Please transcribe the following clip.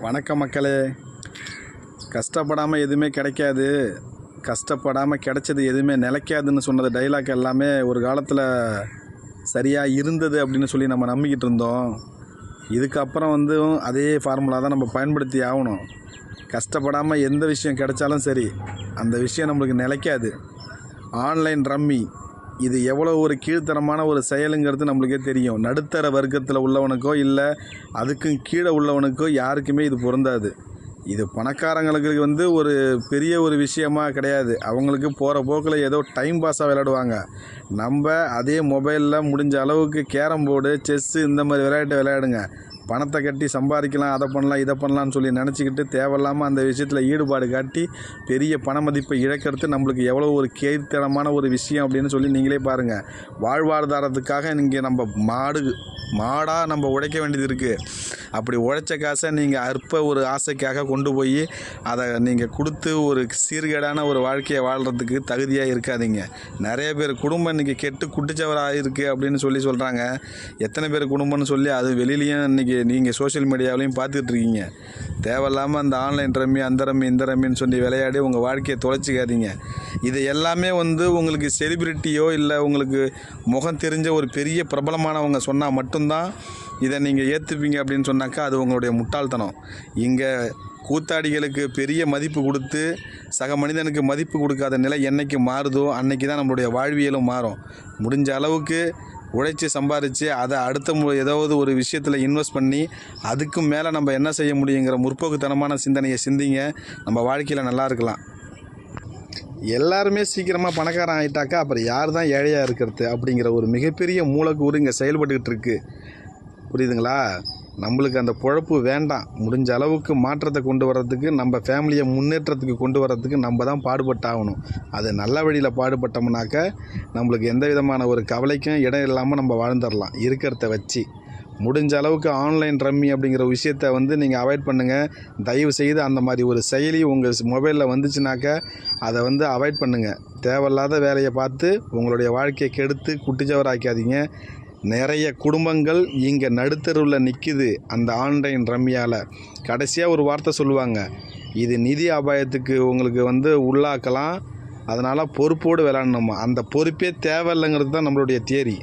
வணக்கம் மக்களே. கஷ்டப்படாமல் எதுவுமே கிடைக்காது. கஷ்டப்படாமல் கிடைச்சது எதுவுமே நிலைக்காதுன்னு சொன்னது டைலாக் எல்லாமே ஒரு காலத்தில் சரியாக இருந்தது அப்படின்னு சொல்லி நம்ம நம்பிக்கிட்டு இருந்தோம். இதுக்கப்புறம் வந்து அதே ஃபார்முலா தான் நம்ம பயன்படுத்தி ஆகணும். கஷ்டப்படாமல் எந்த விஷயம் கிடைச்சாலும் சரி அந்த விஷயம் நம்மளுக்கு நிலைக்காது. ஆன்லைன் ரம்மி இது எவ்வளோ ஒரு கீழ்த்தரமான ஒரு செயலுங்கிறது நம்மளுக்கே தெரியும். நடுத்தர வர்க்கத்தில் உள்ளவனுக்கோ இல்லை அதுக்கும் கீழே உள்ளவனுக்கோ யாருக்குமே இது பொருந்தாது. இது பணக்காரங்களுக்கு வந்து ஒரு பெரிய ஒரு விஷயமா கிடையாது. அவங்களுக்கு போகிற போக்கில் ஏதோ டைம் பாஸாக விளையாடுவாங்க. நம்ம அதே மொபைலில் முடிஞ்ச அளவுக்கு கேரம் போர்டு செஸ்ஸு இந்த மாதிரி விளையாட்டு விளையாடுங்க. பணத்தை கட்டி சம்பாதிக்கலாம் அதை பண்ணலாம் இதை பண்ணலாம்னு சொல்லி நினச்சிக்கிட்டு தேவையில்லாமல் அந்த விஷயத்தில் ஈடுபாடு காட்டி பெரிய பண மதிப்பை இழக்கிறது நம்மளுக்கு எவ்வளோ ஒரு கேர்த்தனமான ஒரு விஷயம் அப்படின்னு சொல்லி நீங்களே பாருங்கள் வாழ்வாதாரத்துக்காக இங்கே நம்ம மாடு மாடாக நம்ம உழைக்க வேண்டியது இருக்குது அப்படி உழைச்ச காசை நீங்கள் அற்ப ஒரு ஆசைக்காக கொண்டு போய் அதை நீங்கள் கொடுத்து ஒரு சீர்கேடான ஒரு வாழ்க்கையை வாழ்கிறதுக்கு தகுதியாக இருக்காதிங்க. நிறைய பேர் குடும்பம் இன்றைக்கி கெட்டு குட்டிச்சவராக இருக்குது அப்படின்னு சொல்லி சொல்கிறாங்க எத்தனை பேர் குடும்பம்னு சொல்லி அது வெளியிலையும் இன்றைக்கி நீங்கள் சோஷியல் மீடியாவிலையும் பார்த்துட்டு இருக்கீங்க. தேவையில்லாமல் அந்த ஆன்லைன் ரம்மி அந்த ரம்மி இந்த ரம்மின்னு சொல்லி விளையாடி உங்கள் வாழ்க்கையை தொலைச்சிக்காதீங்க. இது எல்லாமே வந்து உங்களுக்கு செலிபிரிட்டியோ இல்லை உங்களுக்கு முகம் தெரிஞ்ச ஒரு பெரிய பிரபலமானவங்க சொன்னால் மட்டும் மட்டும்தான் இதை நீங்கள் ஏற்றுப்பீங்க அப்படின்னு சொன்னாக்கா அது உங்களுடைய முட்டாள்தனம். இங்கே கூத்தாடிகளுக்கு பெரிய மதிப்பு கொடுத்து சக மனிதனுக்கு மதிப்பு கொடுக்காத நிலை என்னைக்கு மாறுதோ அன்னைக்கு தான் நம்மளுடைய வாழ்வியலும் மாறும். முடிஞ்ச அளவுக்கு உழைச்சி சம்பாரித்து அதை அடுத்த மு ஏதாவது ஒரு விஷயத்தில் இன்வெஸ்ட் பண்ணி அதுக்கும் மேலே நம்ம என்ன செய்ய முடியுங்கிற முற்போக்குத்தனமான சிந்தனையை சிந்திங்க. நம்ம வாழ்க்கையில் நல்லா இருக்கலாம். எல்லாருமே சீக்கிரமாக பணக்காரன் ஆகிட்டாக்கா அப்புறம் யார் தான் ஏழையாக இருக்கிறது அப்படிங்கிற ஒரு மிகப்பெரிய மூலக்கூறு இங்கே செயல்பட்டுக்கிட்டு இருக்குது புரியுதுங்களா? நம்மளுக்கு அந்த பொழப்பு வேண்டாம். முடிஞ்ச அளவுக்கு மாற்றத்தை கொண்டு வர்றதுக்கு நம்ம ஃபேமிலியை முன்னேற்றத்துக்கு கொண்டு வர்றதுக்கு நம்ம தான் பாடுபட்டாகணும். அது நல்ல வழியில் பாடுபட்டோம்னாக்க நம்மளுக்கு எந்த விதமான ஒரு கவலைக்கும் இடம் இல்லாமல் நம்ம வாழ்ந்துடலாம். இருக்கிறத வச்சு. முடிஞ்ச அளவுக்கு ஆன்லைன் ரம்மி அப்படிங்கிற விஷயத்த வந்து நீங்கள் அவாய்ட் பண்ணுங்கள் தயவு செய்து அந்த மாதிரி ஒரு செயலி உங்கள் மொபைலில் வந்துச்சுனாக்க அதை வந்து அவாய்ட் பண்ணுங்கள் தேவையில்லாத வேலையை பார்த்து உங்களுடைய வாழ்க்கையை கெடுத்து குட்டிச்சவராக்காதீங்க நிறைய குடும்பங்கள் இங்கே நடுத்தருவில் நிற்கிது அந்த ஆன்லைன் ரம்மியால். கடைசியாக ஒரு வார்த்தை சொல்லுவாங்க இது நிதி அபாயத்துக்கு உங்களுக்கு வந்து உள்ளாக்கலாம். அதனால் பொறுப்போடு விளாடணுமா அந்த பொறுப்பே தேவையில்லைங்கிறது தான் நம்மளுடைய தேரி